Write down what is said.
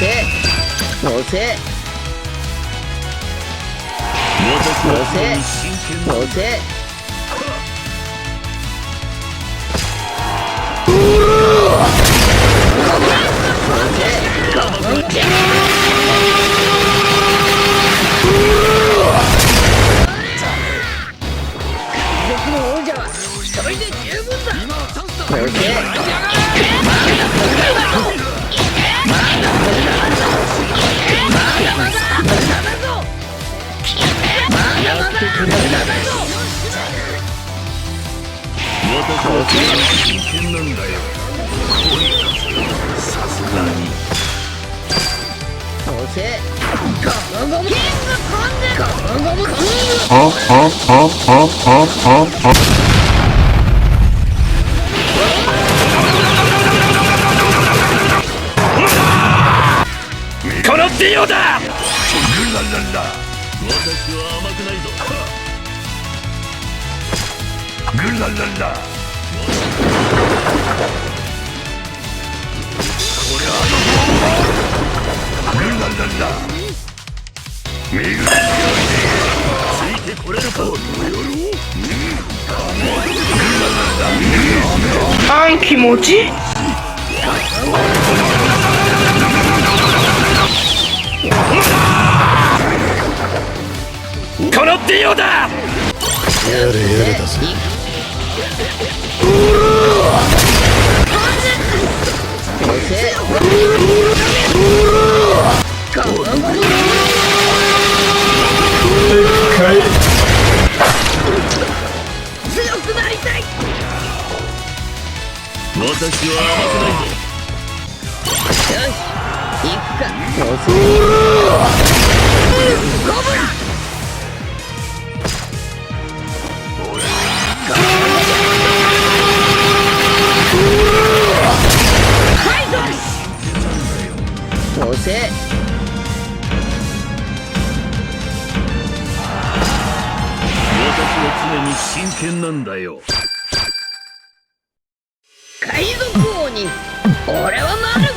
せ私は乗せ真剣な乗せ。の王者は一人で十分だ乗せ私は真剣なんだよさすがに乗せゴムゴムキングコングゴムゴムコング Huh? Huh? Huh? Huh? Huh? Huh? Huh? このディオだは甘くないぞ。グラララ。これはグラララ。見るついてこれるかこの野郎あん気持ちこのディオだ！乗せ強くなりたい私は甘くない。ぞよし行くか乗せ私は常に真剣なんだよ。海賊王に俺はなる